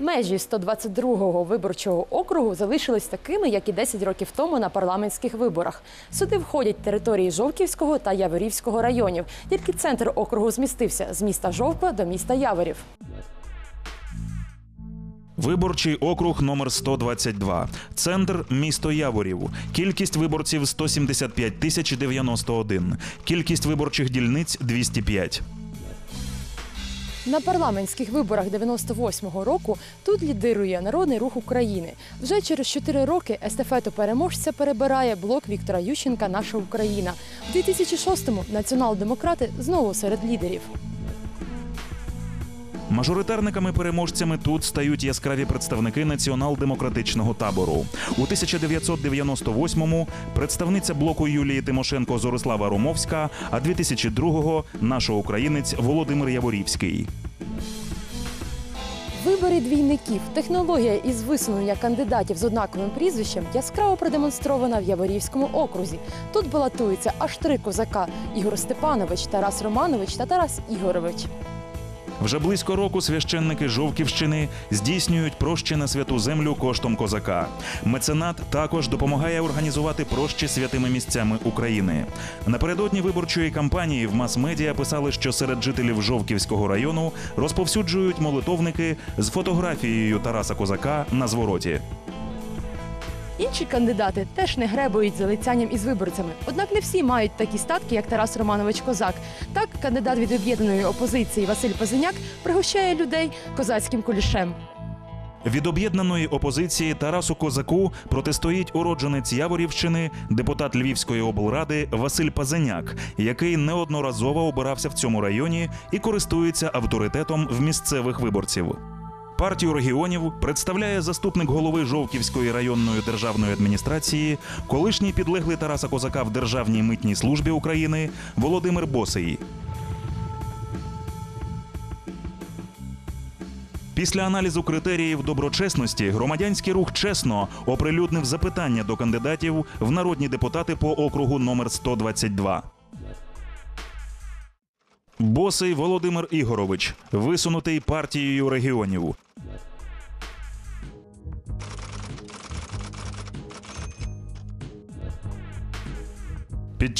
Межі 122-го виборчого округу залишились такими, як і 10 років тому на парламентських виборах. Сюди входять території Жовківського та Яворівського районів. Тільки центр округу змістився з міста Жовква до міста Яворів. Виборчий округ номер 122. Центр місто Яворів. Кількість виборців 175 тисяч 91. Кількість виборчих дільниць 205. На парламентських виборах 98-го року тут лідирує Народний рух України. Вже через 4 роки естафету переможця перебирає блок Віктора Ющенка Наша Україна. В 2006-му націонал-демократи знову серед лідерів. Мажоритарниками-переможцями тут стають яскраві представники націонал-демократичного табору. У 1998-му представниця блоку Юлії Тимошенко Зорислава Ромовська, а 2002-го наша українець Володимир Яворівський. Вибори двійників, технологія із висунення кандидатів з однаковим прізвищем яскраво продемонстрована в Яворівському окрузі. Тут балотуються аж три козака: Ігор Степанович, Тарас Романович та Тарас Ігорович. Вже близько року священники Жовківщини здійснюють прощі на святу землю коштом козака. Меценат також допомагає організувати прощі святими місцями України. Напередодні виборчої кампанії в мас-медіа писали, що серед жителів Жовківського району розповсюджують молитовники з фотографією Тараса Козака на звороті. Інші кандидати теж не гребують залицянням із виборцями. Однак не всі мають такі статки, як Тарас Романович Козак. Так, кандидат від об'єднаної опозиції Василь Пазиняк пригощає людей козацьким кулішем. Від об'єднаної опозиції Тарасу Козаку протистоїть уродженець Яворівщини, депутат Львівської облради Василь Пазеняк, який неодноразово обирався в цьому районі і користується авторитетом в місцевих виборців. Партію регіонів представляє заступник голови Жовківської районної державної адміністрації, колишній підлеглий Тараса Козака в Державній митній службі України Володимир Босий. Після аналізу критеріїв доброчесності громадянський рух чесно оприлюднив запитання до кандидатів в народні депутати по округу номер 122. Босий Володимир Ігорович, висунутий партією регіонів.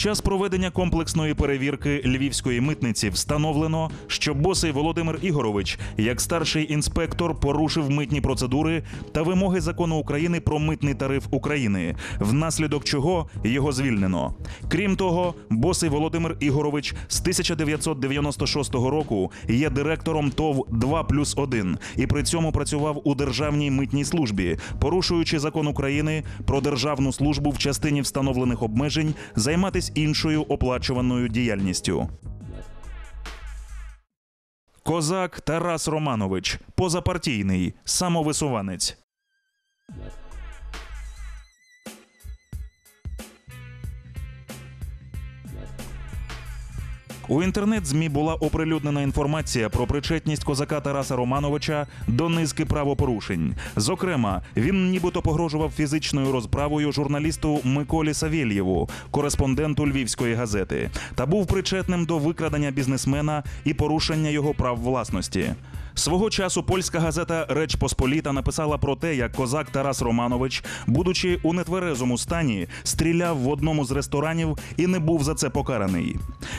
Час проведення комплексної перевірки львівської митниці встановлено, що босий Володимир Ігорович, як старший інспектор, порушив митні процедури та вимоги закону України про митний тариф України, внаслідок чого його звільнено. Крім того, босий Володимир Ігорович з 1996 року є директором ТОВ 2 плюс 1 і при цьому працював у державній митній службі, порушуючи закон України про державну службу в частині встановлених обмежень, займатися іншою оплачуваною діяльністю. Козак Тарас Романович, позапартійний, самовисуванець. У інтернет-змі була оприлюднена інформація про причетність козака Тараса Романовича до низки правопорушень. Зокрема, він нібито погрожував фізичною розправою журналісту Миколі Савєльєву, кореспонденту Львівської газети, та був причетним до викрадення бізнесмена і порушення його прав власності. Свого часу польська газета Реч Посполіта написала про те, як козак Тарас Романович, будучи у нетверезому стані, стріляв в одному з ресторанів і не був за це покараний.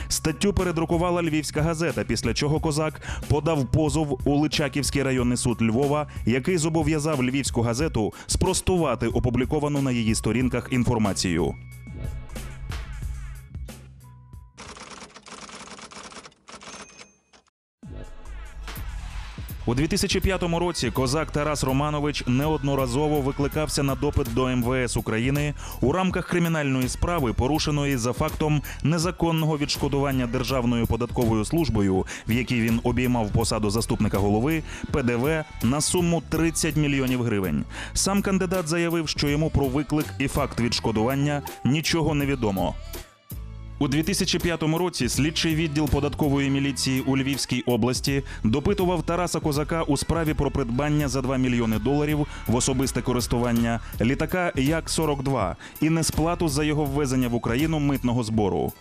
Статтю передрукувала Львівська газета, після чого козак подав позов у Личаківський районний суд Львова, який зобов'язав Львівську газету спростувати опубліковану на її сторінках інформацію. У 2005 році козак Тарас Романович неодноразово викликався на допит до МВС України у рамках кримінальної справи, порушеної за фактом незаконного відшкодування Державною податковою службою, в якій він обіймав посаду заступника голови ПДВ на суму 30 мільйонів гривень. Сам кандидат заявив, що йому про виклик і факт відшкодування нічого не відомо. У 2005 році слідчий відділ податкової міліції у Львівській області допитував Тараса Козака у справі про придбання за 2 мільйони доларів в особисте користування літака Як-42 і несплату за його ввезення в Україну митного збору.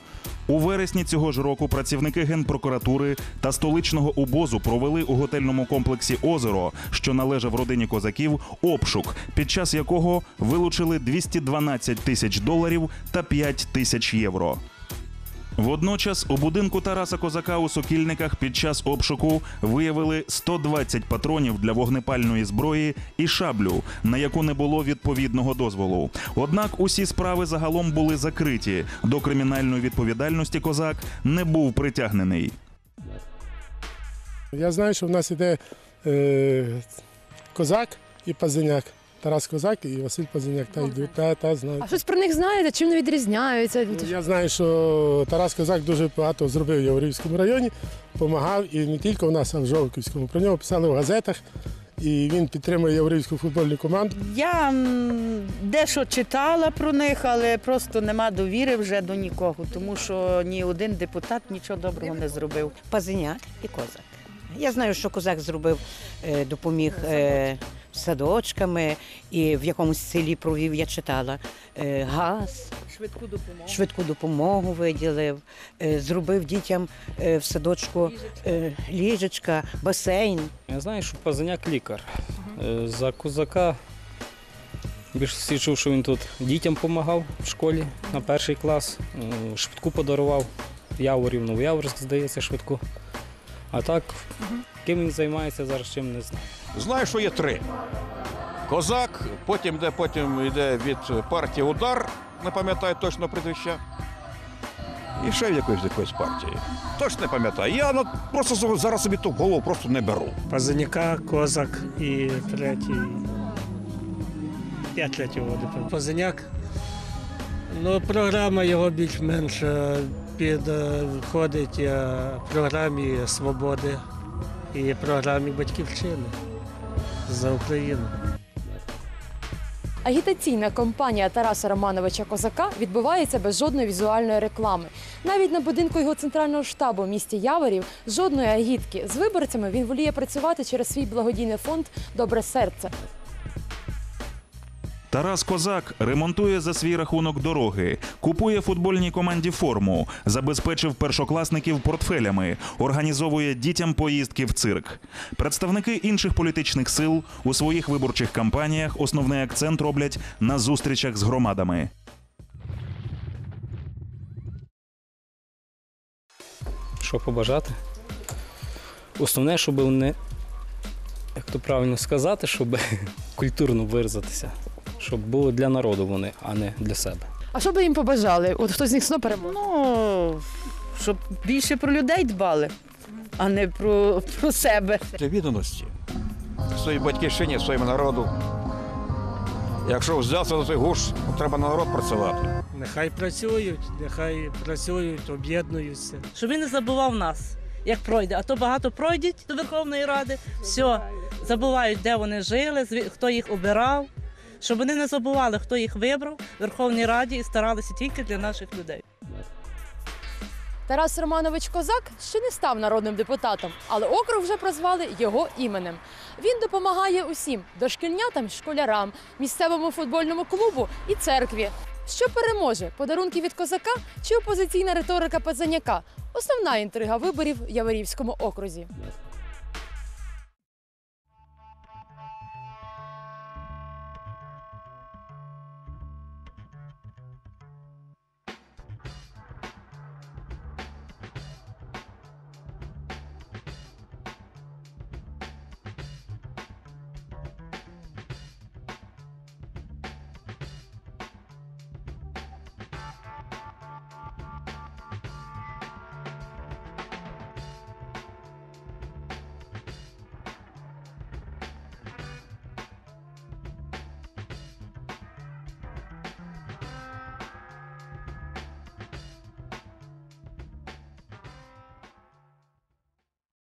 У вересні цього ж року працівники генпрокуратури та столичного УБОЗу провели у готельному комплексі Озеро, що належав родині козаків, обшук, під час якого вилучили 212 тисяч доларів та 5 тисяч євро. Водночас у будинку Тараса Козака у Сокільниках під час обшуку виявили 120 патронів для вогнепальної зброї і шаблю, на яку не було відповідного дозволу. Однак усі справи загалом були закриті. До кримінальної відповідальності козак не був притягнений. Я знаю, що в нас іде е, козак і пазиняк. Тарас Козак і Василь Пазиняк. Та йдуть, та, та знаю. А щось про них знаєте? Чим вони відрізняються? Ну, Я знаю, що Тарас Козак дуже багато зробив в Яворівському районі, допомагав і не тільки в нас, а в Жовківському. Про нього писали в газетах, і він підтримує Яворівську футбольну команду. Я м, дещо читала про них, але просто нема довіри вже до нікого, тому що ні один депутат нічого доброго не зробив. Пазиняк і козак. Я знаю, що козак зробив, е, допоміг е, садочками і в якомусь селі провів, я читала, е, газ, Швидку допомогу. швидку допомогу виділив, е, зробив дітям е, в садочку ліжечка, басейн. Я знаю, що Пазаняк лікар. За козака більше всі чув, що він тут дітям допомагав в школі на перший клас. Швидку подарував в Яворів, Новояворськ, здається, швидку. А так, ким він займається зараз, чим не знаю. Знаю, що є три. Козак, потім йде, потім йде від партії удар, не пам'ятаю точно прізвища. І ще в якоїсь якоїсь партії. Точно не пам'ятаю. Я ну, просто зараз собі ту голову просто не беру. Пазаняка, Козак і третій. П'ять третього вводив. Пазаняк. Ну, програма його більш-менш е, підходить е, програмі Свободи і програмі Батьківщини за Україну. Агітаційна кампанія Тараса Романовича Козака відбувається без жодної візуальної реклами. Навіть на будинку його центрального штабу в місті Яворів жодної агітки. З виборцями він воліє працювати через свій благодійний фонд Добре серце. Тарас Козак ремонтує за свій рахунок дороги, купує футбольній команді форму, забезпечив першокласників портфелями, організовує дітям поїздки в цирк. Представники інших політичних сил у своїх виборчих кампаніях основний акцент роблять на зустрічах з громадами. Що побажати? Основне, щоб не, як то правильно сказати, щоб культурно виразитися. Щоб було для народу вони, а не для себе. А що би їм побажали? От хтось з них знову переможе? Ну, щоб більше про людей дбали, а не про, про себе. Для відданості своїй батьківщині, своєму народу. Якщо взявся за цей гуш, то треба на народ працювати. Нехай працюють, нехай працюють, об'єднуються. щоб він не забував нас, як пройде. А то багато пройдуть до Верховної Ради, все, забувають, де вони жили, хто їх обирав. Щоб вони не забували, хто їх вибрав в Верховній Раді і старалися тільки для наших людей. Тарас Романович Козак ще не став народним депутатом, але округ вже прозвали його іменем. Він допомагає усім дошкільнятам, школярам, місцевому футбольному клубу і церкві. Що переможе подарунки від козака чи опозиційна риторика Пазаняка? Основна інтрига виборів в Яворівському окрузі.